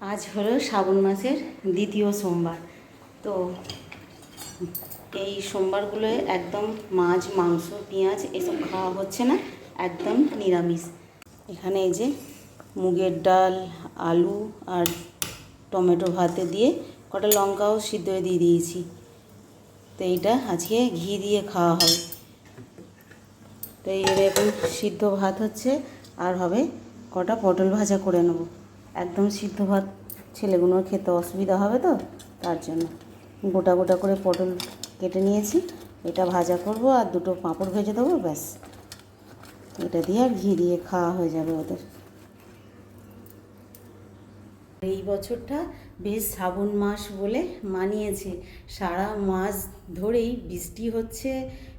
আজ হলো শ্রাবণ মাসের দ্বিতীয় সোমবার। তো এই সোমবারগুলোয় একদম মাছ, মাংস, পেঁয়াজ এসব খাওয়া হচ্ছে না, একদম নিরামিষ। এখানে এই যে মুগের ডাল, আলু আর টমেটো ভাতে দিয়ে কটা লঙ্কাও সিদ্ধ হয়ে দিয়ে দিয়েছি। তো এইটা আজকে ঘি দিয়ে খাওয়া হবে। তো এই এরকম সিদ্ধ ভাত হচ্ছে আর হবে কটা পটল ভাজা করে নেব। একদম সিদ্ধ ভাত ছেলেগুলোর খেতে অসুবিধা হবে তো, তার জন্য। গোটা গোটা করে পটল কেটে নিয়েছি, এটা ভাজা করব আর দুটো পাঁপড় ভেজে দেবো, ব্যাস। এটা দিয়ে আর ঘি দিয়ে খাওয়া হয়ে যাবে ওদের। এই বছরটা বেশ শ্রাবণ মাস বলে মানিয়েছে। সারা মাস ধরেই বৃষ্টি হচ্ছে,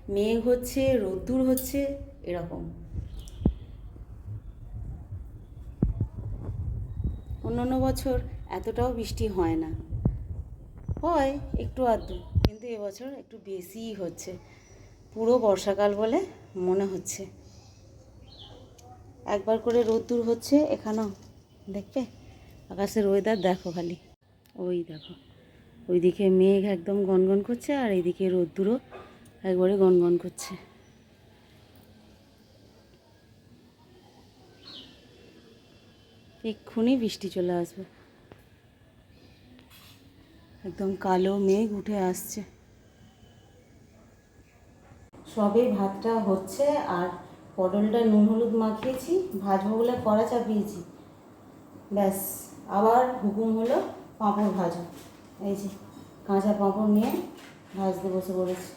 মেঘ হচ্ছে, রোদ্দুর হচ্ছে, এরকম। অন্যান্য বছর এতটাও বৃষ্টি হয় না। হয় একটু আধটু, কিন্তু এবছর একটু বেশিই হচ্ছে। পুরো বর্ষাকাল বলে মনে হচ্ছে। একবার করে রোদ্দুর হচ্ছে এখানেও, দেখবে? আকাশের ওয়েদার দেখো খালি। ওই দেখো, ওইদিকে মেঘ একদম গনগন করছে আর এইদিকে রোদ্দুরও একবারে গনগন করছে। এক্ষুনি বৃষ্টি চলে আসবে। একদম কালো মেঘ উঠে আসছে। সবে ভাতটা হচ্ছে আর পটলটা নুন হলুদ মাখিয়েছি, ভাজবো বলে কড়া চাপিয়েছি। ব্যাস, আবার হুকুম হলো পাঁপড় ভাজা এই যে, কাঁচা পাঁপড় নিয়ে ভাজতে বসে পড়েছি।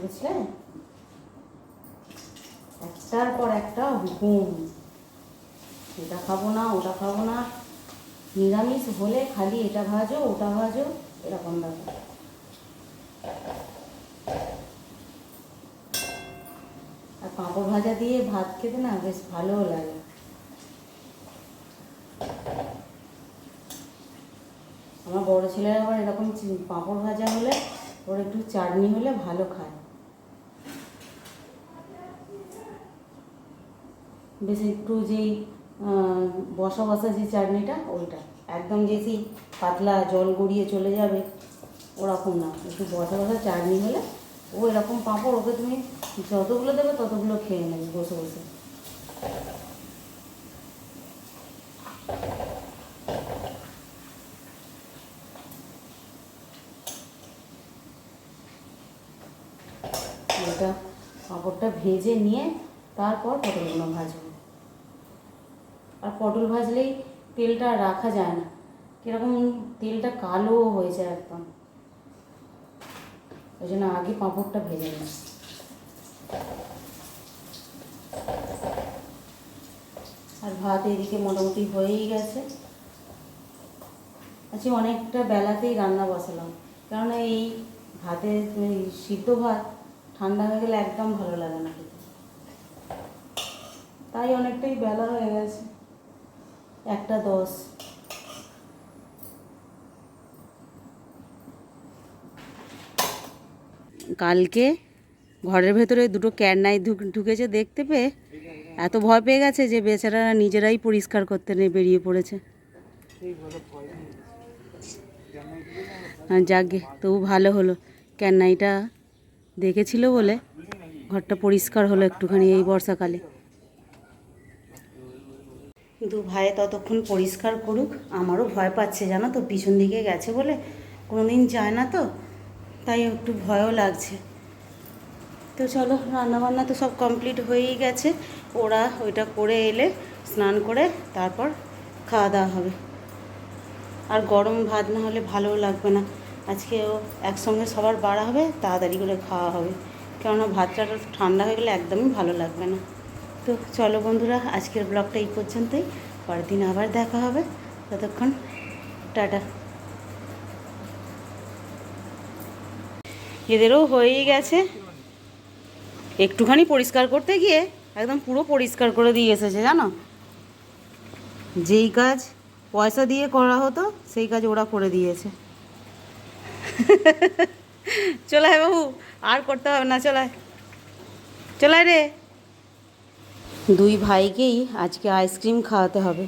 বুঝলে? একটার পর একটা হুকুম। এটা খাব না, ওটা খাব না। নিরামিষ হলে খালি এটা ভাজো, ওটা ভাজো, এরকম ব্যাপার। আর পাঁপড় ভাজা দিয়ে ভাত খেতে না বেশ ভালোও লাগে। আমার বড় ছেলের আবার এরকম পাঁপড় ভাজা হলে ওর একটু চাটনি হলে ভালো খায়। বেশ একটু যেই বসা বসা যে চাটনিটা ওইটা। একদম যে সেই পাতলা জল গড়িয়ে চলে যাবে, ওরকম না। একটু বসা বসা চাটনি হলে ও এরকম পাঁপড়, ওকে তুমি যতগুলো দেবে ততগুলো খেয়ে নেবে, বসে বসে। এটা পাঁপড়টা ভেজে নিয়ে তারপর পটলগুলো ভাজবো। আর পটল ভাজলেই তেলটা রাখা যায় না। কীরকম তেলটা কালো হয়ে যায় একদম। ওই জন্য আগে পাঁপড়টা ভেজে নিই। আর ভাত এদিকে মোটামুটি হয়েই গেছে। আজকে অনেকটা বেলাতেই রান্না বসালাম। কেননা এই ভাতে সিদ্ধ ভাত ঠান্ডা হয়ে গেলে একদম ভালো লাগে না তাই অনেকটাই বেলা হয়ে গেছে। একটা দশ। কালকে ঘরের ভেতরে দুটো ক্যারনাই ঢুক- ঢুকেছে, দেখতে পেয়ে এত ভয় পেয়ে গেছে যে বেচারা নিজেরাই পরিষ্কার করতে নেই বেরিয়ে পড়েছে। যাকে তবু ভালো হলো। ক্যারনাইটা দেখেছিল বলে, ঘরটা পরিষ্কার হলো একটুখানি এই বর্ষাকালে। দু ভাইয়ে ততক্ষণ পরিষ্কার করুক, আমারও ভয় পাচ্ছে, জানো তো, পিছন দিকে গেছে বলে। কোনো দিন যায় না তো, তাই একটু ভয়ও লাগছে। তো চলো, রান্নাবান্না তো সব কমপ্লিট হয়েই গেছে। ওরা ওইটা করে এলে, স্নান করে তারপর খাওয়া দাওয়া হবে। আর গরম ভাত না হলে ভালোও লাগবে না। আজকেও একসঙ্গে সবার বাড়া হবে, তাড়াতাড়ি করে খাওয়া হবে। কেননা ভাতটা ঠান্ডা হয়ে গেলে একদমই ভালো লাগবে না। তো চলো বন্ধুরা, আজকের ব্লগটা এই পর্যন্তই। পরের দিন আবার দেখা হবে। ততক্ষণ টাটা। এদেরও হয়েই গেছে। একটুখানি পরিষ্কার করতে গিয়ে একদম পুরো পরিষ্কার করে দিয়ে এসেছে, জানো? যেই কাজ পয়সা দিয়ে করা হতো, সেই কাজ ওরা করে দিয়েছে। চলায় বাবু, আর করতে হবে না চলায় চলায় রে। দুই ভাইকেই আজকে আইসক্রিম খাওয়াতে হবে